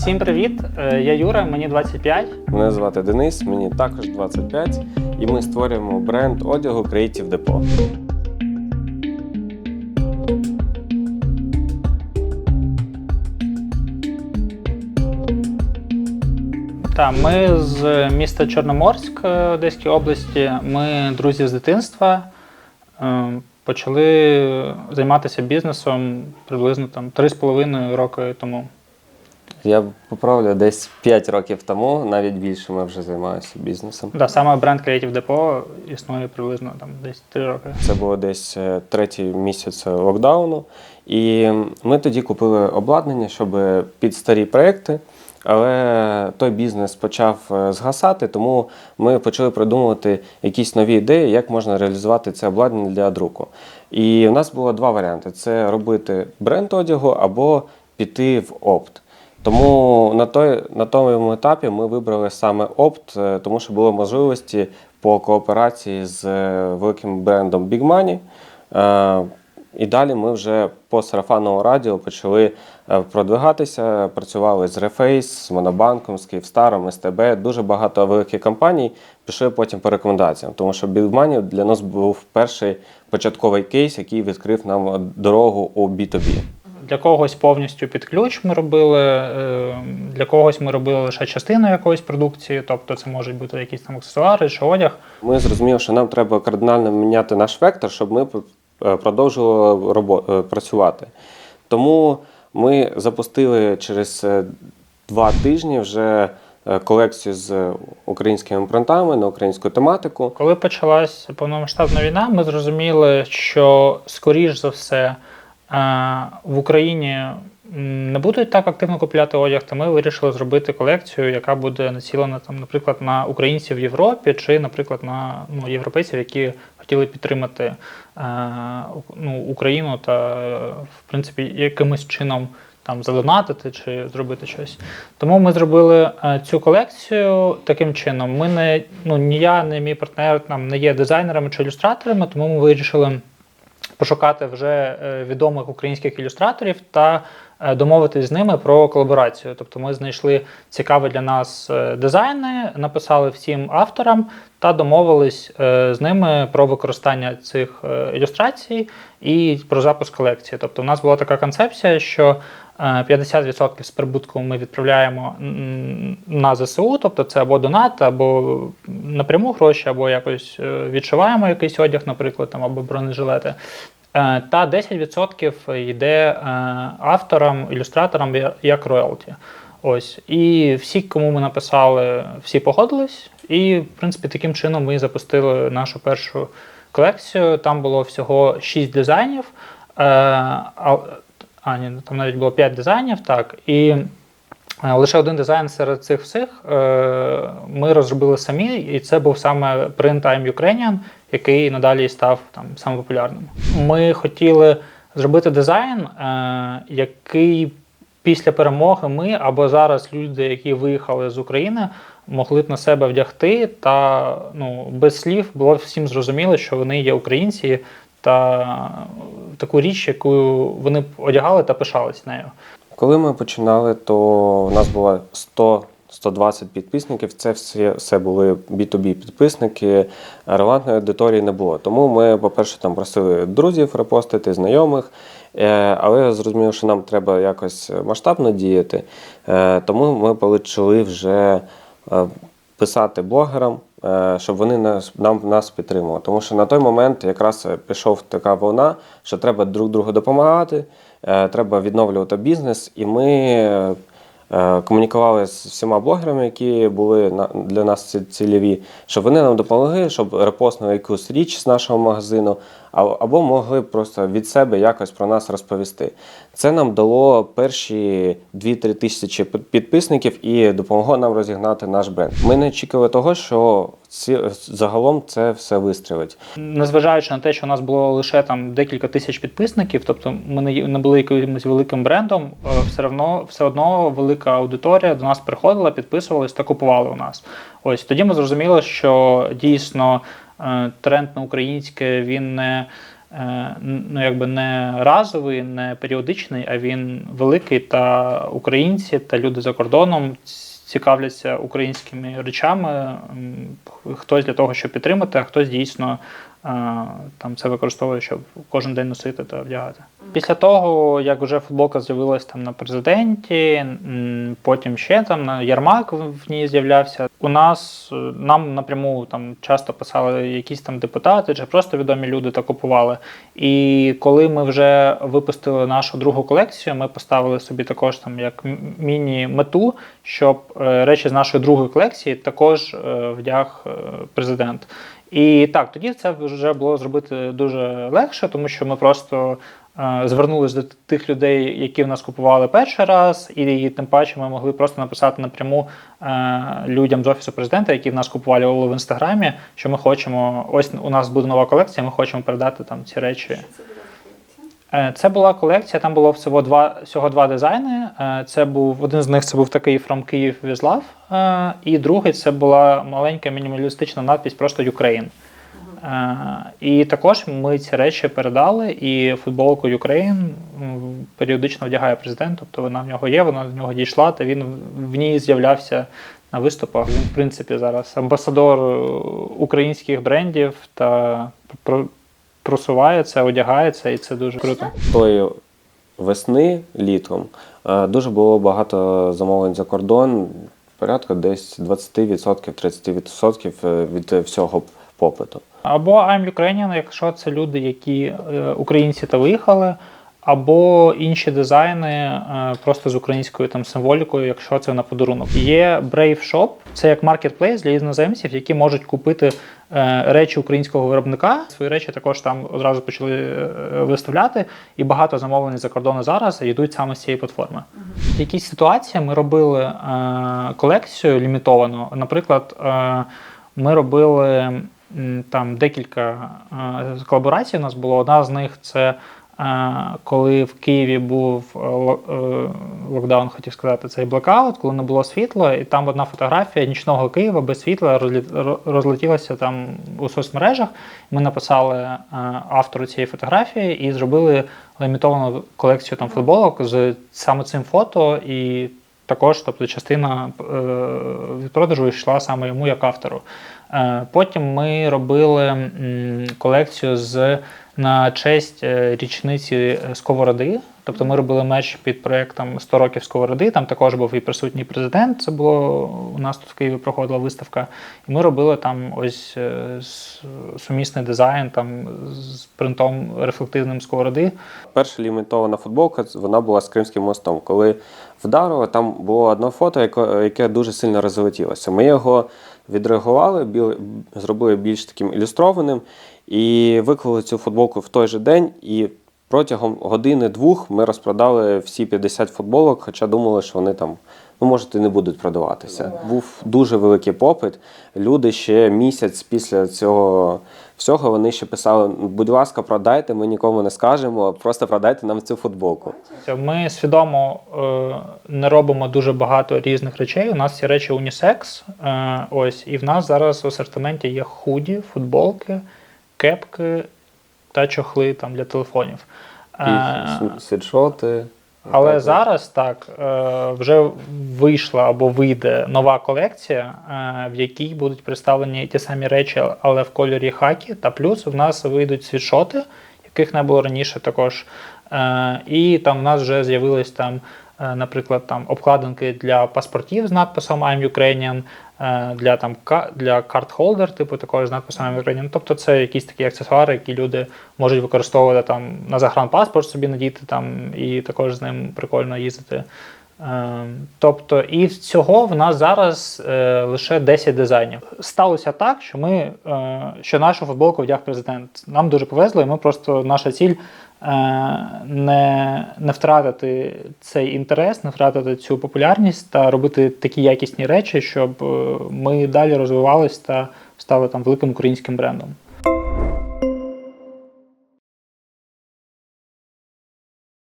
Всім привіт! Е, Я Юра, мені 25. Мене звати Денис, мені також 25, і ми створюємо бренд одягу Creative Depot. Та ми з міста Чорноморськ е, Одеської області. Ми друзі з дитинства. Е, Почали займатися бізнесом приблизно там 3,5 роки тому. Я поправлю десь 5 років тому, навіть більше ми вже займаємося бізнесом. Да, саме бренд Creative Depot існує приблизно там десь 3 роки. Це було десь е, третій місяць локдауну. І ми тоді купили обладнання, щоб під старі проекти. Але той бізнес почав е, згасати, тому ми почали придумувати якісь нові ідеї, як можна реалізувати це обладнання для друку. І в нас було два варіанти: це робити бренд одягу або піти в опт. Тому на той на тому етапі ми вибрали саме опт, е, тому що були можливості по кооперації з е, великим брендом Big Money. Е, І далі ми вже по сарафанному радіо почали продвигатися. Працювали з Reface, з Монобанком, з Київстаром, СТБ. Дуже багато великих компаній пішли потім по рекомендаціям, тому що Money для нас був перший початковий кейс, який відкрив нам дорогу у B2B. Для когось повністю під ключ ми робили, е, для когось ми робили лише частину якоїсь продукції, тобто це можуть бути якісь там аксесуари чи одяг. Ми зрозуміли, що нам треба кардинально міняти наш вектор, щоб ми е, продовжували робо- е, працювати. Тому ми запустили через два тижні вже колекцію з українськими принтами на українську тематику. Коли почалась повномасштабна війна, ми зрозуміли, що скоріш за все в Україні не будуть так активно купляти одяг, то ми вирішили зробити колекцію, яка буде націлена там, наприклад, на українців в Європі, чи, наприклад, на ну, європейців, які хотіли підтримати е, ну, Україну та, в принципі, якимось чином. Там задонатити чи зробити щось. Тому ми зробили е, цю колекцію таким чином. Ми не ну ні я, ні мій партнер там не є дизайнерами чи ілюстраторами, тому ми вирішили пошукати вже е, відомих українських ілюстраторів та домовитись з ними про колаборацію. Тобто ми знайшли цікаві для нас е, дизайни, написали всім авторам та домовились е, з ними про використання цих е, ілюстрацій і про запуск колекції. Тобто, у нас була така концепція, що е, 50% з прибутку ми відправляємо на ЗСУ, тобто це або донат, або напряму гроші, або якось е, відшиваємо якийсь одяг, наприклад, там, або бронежилети. Е, Та 10% йде е, авторам, ілюстраторам як роялті. Ось. І всі, кому ми написали, всі погодились. І, в принципі, таким чином ми запустили нашу першу колекцію. Там було всього 6 дизайнів. Е, а, ні, там навіть було 5 дизайнів, так. І лише один дизайн серед цих всіх ми розробили самі, і це був саме Print Time Ukrainian, який надалі став там самим популярним. Ми хотіли зробити дизайн, е, який після перемоги ми або зараз люди, які виїхали з України, могли б на себе вдягти, та ну, без слів було всім зрозуміло, що вони є українці, та таку річ, яку вони одягали та пишались нею. Коли ми починали, то у нас було 100-120 підписників. Це всі все були B2B підписники, релевантної аудиторії не було. Тому ми, по-перше, там просили друзів репостити, знайомих. Е, Але я зрозумів, що нам треба якось масштабно діяти. Е, Тому ми почали вже е, писати блогерам, щоб вони нас, нам, нас підтримували. Тому що на той момент якраз пішов така волна, що треба друг другу допомагати, треба відновлювати бізнес, і ми комунікували з всіма блогерами, які були для нас цільові, щоб вони нам допомогли, щоб репостнули якусь річ з нашого магазину, або могли просто від себе якось про нас розповісти. Це нам дало перші 2-3 тисячі підписників і допомогло нам розігнати наш бренд. Ми не очікували того, що ці, загалом це все вистрілить. Незважаючи на те, що у нас було лише там декілька тисяч підписників, тобто ми не були якимось великим брендом, е, все одно, все одно велика аудиторія до нас приходила, підписувалась та купували у нас. Ось тоді ми зрозуміли, що дійсно тренд на українське він не е, ну, якби не разовий, не періодичний, а він великий. Та українці та люди за кордоном цікавляться українськими речами. Хтось для того, щоб підтримати, а хтось дійсно е, там це використовує, щоб кожен день носити та вдягати. Після того, як вже футболка з'явилась там на президенті, потім ще там на Ярмак в ній з'являвся. У нас е, нам напряму там часто писали якісь там депутати чи просто відомі люди та купували. І коли ми вже випустили нашу другу колекцію, ми поставили собі також там як міні-мету, щоб е, речі з нашої другої колекції також е, вдяг президент. І так, тоді це вже було зробити дуже легше, тому що ми просто е, звернулись до тих людей, які в нас купували перший раз, і, тим паче ми могли просто написати напряму е, людям з офісу президента, які в нас купували в інстаграмі, що ми хочемо. Ось у нас буде нова колекція, ми хочемо передати там ці речі. Е, Це була колекція, там було всього два, всього два дизайни. Е, Це був один з них це був такий From Kyiv with Love, е, і другий це була маленька мінімалістична надпись просто Ukraine. І також ми ці речі передали, і футболку Ukraine періодично вдягає президент, тобто вона в нього є, вона до нього дійшла, та він в ній з'являвся на виступах. Він, в принципі, зараз амбасадор українських брендів та про- просуває це, одягає і це дуже круто. Тої весни, літом, е, дуже було багато замовлень за кордон, порядка десь 20%, 30% е, від всього попиту. Або I'm Ukrainian, якщо це люди, які е, українці та виїхали, або інші дизайни е, просто з українською там символікою, якщо це на подарунок. Є Brave Shop, це як маркетплейс для іноземців, які можуть купити е, речі українського виробника. Свої речі також там одразу почали е, виставляти, і багато замовлень за кордону зараз йдуть саме з цієї платформи. В якійсь ситуації ми робили колекцію лімітовану. Наприклад, ми робили там декілька колаборацій. У нас було одна з них це. Коли в Києві був е, е, локдаун, хотів сказати, цей блокаут, коли не було світла, і там одна фотографія нічного Києва без світла розлетілася там у соцмережах. Ми написали е, автору цієї фотографії і зробили лімітовану колекцію там футболок з саме цим фото, і також, тобто, частина е, від продажу йшла саме йому як автору. Е, Потім ми робили колекцію з на честь е, річниці Сковороди. Тобто ми робили мерч під проєктом 100 років Сковороди. Там також був і присутній президент. Це було у нас тут в Києві проходила виставка. І ми робили там ось е, сумісний дизайн там з принтом рефлективним Сковороди. Перша лімітована футболка вона була з Кримським мостом. Коли вдарило, там було одне фото, яке, дуже сильно розлетілося. Ми його відреагували, зробили більш таким ілюстрованим і виклали цю футболку в той же день. І протягом години-двох ми розпродали всі 50 футболок, хоча думали, що вони там. Ну, може, і не будуть продаватися. Був дуже великий попит. Люди ще місяць після цього всього вони ще писали: будь ласка, продайте, ми нікому не скажемо, просто продайте нам цю футболку. Ми свідомо е, не робимо дуже багато різних речей. У нас ці речі унісекс. Е, ось, і в нас зараз в асортименті є худі, футболки, кепки та чохли там для телефонів. І Е, світшоти. але Так, зараз так е, вже вийшла або вийде нова колекція, е, в якій будуть представлені ті самі речі, але в кольорі хакі. Та плюс в нас вийдуть світшоти, яких не було раніше також. І там в нас вже з'явились там, наприклад, там обкладинки для паспортів з надписом I'm Ukrainian, для там для карт-холдер, типу також з надписом I'm Ukrainian. Тобто це якісь такі аксесуари, які люди можуть використовувати там на загранпаспорт собі надіти там і також з ним прикольно їздити. Е, Тобто, і всього в нас зараз е, лише 10 дизайнів. Сталося так, що ми е, що нашу футболку вдяг президент. Нам дуже повезло, і ми просто наша ціль е, не, не втратити цей інтерес, не втратити цю популярність та робити такі якісні речі, щоб е, ми далі розвивалися та стали там великим українським брендом.